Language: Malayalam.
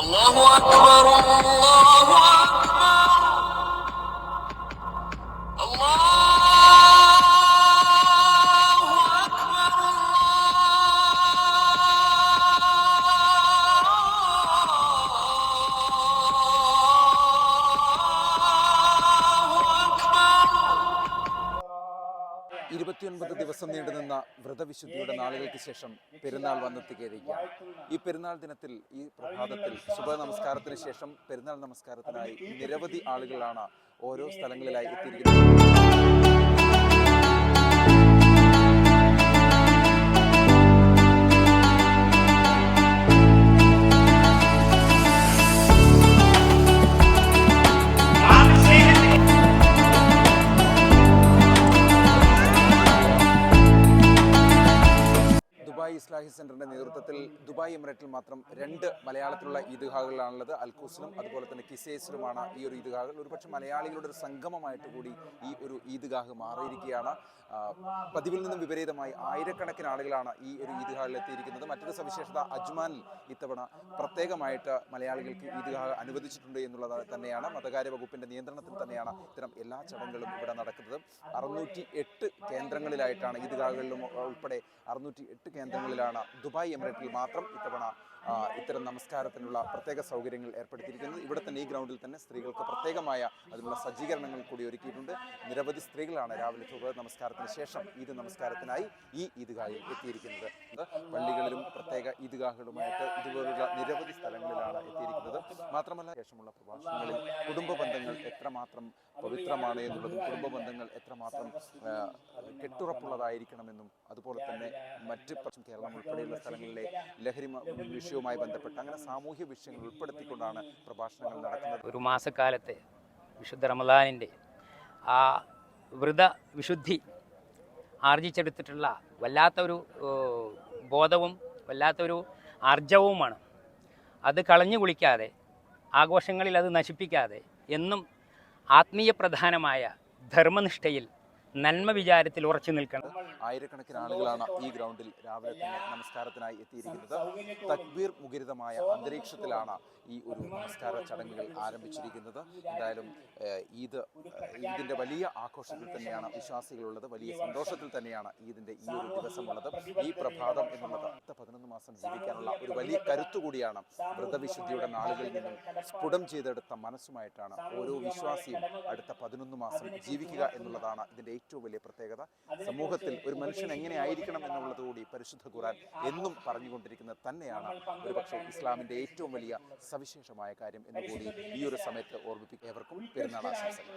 الله أكبر الله أكبر ഇരുപത്തിയൊൻപത് ദിവസം നീണ്ടുനിന്ന വ്രതവിശുദ്ധിയുടെ നാളുകൾക്ക് ശേഷം പെരുന്നാൾ വന്നെത്തിക്കേരിക്കുക ഈ പെരുന്നാൾ ദിനത്തിൽ ഈ പ്രഭാതത്തിൽ ശുഭ നമസ്കാരത്തിന് ശേഷം പെരുന്നാൾ നമസ്കാരത്തിനായി നിരവധി ആളുകളാണ് ഓരോ സ്ഥലങ്ങളിലായി എത്തിയിരിക്കുന്നത്. ഇസ്ലാഹി സെന്ററിന്റെ നേതൃത്വത്തിൽ ദുബായ് എമിറേറ്റിൽ മാത്രം രണ്ട് മലയാളത്തിലുള്ള ഈദ്ഗാഹുകളാണുള്ളത്. അൽക്കൂസിലും അതുപോലെ തന്നെ കിസേസിലുമാണ് ഈ ഒരു ഈദ്ഗാഹുകൾ. ഒരുപക്ഷെ മലയാളികളുടെ ഒരു സംഗമമായിട്ട് കൂടി ഈ ഒരു ഈദ്ഗാഹ് മാറിയിരിക്കുകയാണ്. പതിവിൽ നിന്നും വിപരീതമായി ആയിരക്കണക്കിന് ആളുകളാണ് ഈ ഒരു ഈദ്ഗാഹിൽ എത്തിയിരിക്കുന്നത്. മറ്റൊരു സവിശേഷത അജ്മാനിൽ ഇത്തവണ പ്രത്യേകമായിട്ട് മലയാളികൾക്ക് ഈദ്ഗാഹ് അനുവദിച്ചിട്ടുണ്ട് എന്നുള്ളത് തന്നെയാണ്. മതകാര്യ വകുപ്പിന്റെ നിയന്ത്രണത്തിൽ തന്നെയാണ് ഇത്തരം എല്ലാ ചടങ്ങുകളും ഇവിടെ നടക്കുന്നത്. അറുന്നൂറ്റി കേന്ദ്രങ്ങളിലായിട്ടാണ് ഈദ്ഗാഹുകളിലും ഉൾപ്പെടെ അറുന്നൂറ്റി എട്ട് കേന്ദ്രങ്ങളിലാണ് ദുബായ് എമിറേറ്റിൽ മാത്രം ഇത്തവണ ഇത്തരം നമസ്കാരത്തിനുള്ള പ്രത്യേക സൗകര്യങ്ങൾ ഏർപ്പെടുത്തിയിരിക്കുന്നത് ഇവിടെ തന്നെ ഈ ഗ്രൗണ്ടിൽ തന്നെ സ്ത്രീകൾക്ക് പ്രത്യേകമായ അതിനുള്ള സജ്ജീകരണങ്ങൾ കൂടി ഒരുക്കിയിട്ടുണ്ട്. നിരവധി സ്ത്രീകളാണ് രാവിലെ സുബഹ നമസ്കാരത്തിന് ശേഷം ഈദ് നമസ്കാരത്തിനായി ഈ ഈദ്ഗാഹിൽ എത്തിയിരിക്കുന്നത്. പള്ളികളിലും പ്രത്യേക ഈദ്ഗാഹുകളുമായിട്ട് ഇതുപോലുള്ള നിരവധി സ്ഥലങ്ങളിലാണ് എത്തിയിരിക്കുന്നത്. മാത്രമല്ല ശേഷമുള്ള പ്രഭാഷണങ്ങളിൽ കുടുംബ ബന്ധങ്ങൾ എത്രമാത്രം പവിത്രമാണ് എന്നുള്ളതും കുടുംബ ബന്ധങ്ങൾ എത്രമാത്രം കെട്ടുറപ്പുള്ളതായിരിക്കണമെന്നും അതുപോലെ തന്നെ മറ്റ് പ്രശ്നം കേരളം ഉൾപ്പെടെയുള്ള സ്ഥലങ്ങളിലെ ലഹരി വിഷയവുമായി ബന്ധപ്പെട്ട് അങ്ങനെ സാമൂഹ്യ വിഷയങ്ങൾ ഉൾപ്പെടുത്തിക്കൊണ്ടാണ് പ്രഭാഷണങ്ങൾ നടക്കുന്നത്. ഒരു മാസക്കാലത്തെ വിശുദ്ധ റമദാനിന്റെ ആ വ്രത വിശുദ്ധി ആർജിച്ചെടുത്തിട്ടുള്ള വല്ലാത്തൊരു ബോധവും വല്ലാത്തൊരു ആർജവുമാണ്. അത് കളഞ്ഞു കുളിക്കാതെ ആഘോഷങ്ങളിൽ അത് നശിപ്പിക്കാതെ എന്നും ആത്മീയ പ്രധാനമായ ധർമ്മനിഷ്ഠയിൽ നന്മ വിചാരത്തിൽ ഉറച്ചു നിൽക്കണം. ആയിരക്കണക്കിന് ആളുകളാണ് ഈ ഗ്രൗണ്ടിൽ രാവിലെ തന്നെ നമസ്കാരത്തിനായി എത്തിയിരിക്കുന്നത്. തക്ബീർ മുഖരിതമായ അന്തരീക്ഷത്തിലാണ് ഈ ഒരു നമസ്കാര ചടങ്ങുകൾ ആരംഭിച്ചിരിക്കുന്നത്. എന്തായാലും ഈദ് ഈദിന്റെ വലിയ ആഘോഷത്തിൽ തന്നെയാണ് വിശ്വാസികളുള്ളത്. വലിയ സന്തോഷത്തിൽ തന്നെയാണ് ഈദിന്റെ ഈ ഒരു ദിവസമുള്ളത്. ഈ പ്രഭാതം എന്നുള്ളത് പതിനൊന്ന് മാസം ജീവിക്കാനുള്ള ഒരു വലിയ കരുത്തു കൂടിയാണ് വ്രതവിശുദ്ധിയുടെ നാളുകളിൽ നിന്നും സ്ഫുടം ചെയ്തെടുത്ത മനസ്സുമായിട്ടാണ് ഓരോ വിശ്വാസിയും അടുത്ത പതിനൊന്ന് മാസം ജീവിക്കുക എന്നുള്ളതാണ് ഇതിന്റെ ഏറ്റവും വലിയ പ്രത്യേകത സമൂഹത്തിൽ ഒരു മനുഷ്യൻ എങ്ങനെ ആയിരിക്കണം എന്നുള്ളത് കൂടി പരിശുദ്ധ ഖുറാൻ എന്നും പറഞ്ഞുകൊണ്ടിരിക്കുന്നത് തന്നെയാണ് ഒരുപക്ഷെ ഇസ്ലാമിന്റെ ഏറ്റവും വലിയ സവിശേഷമായ കാര്യം എന്ന് കൂടി ഈ ഒരു സമയത്ത് ഓർമ്മിപ്പിക്കും ഏവർക്കും പെരുന്നാൾ ആശംസകൾ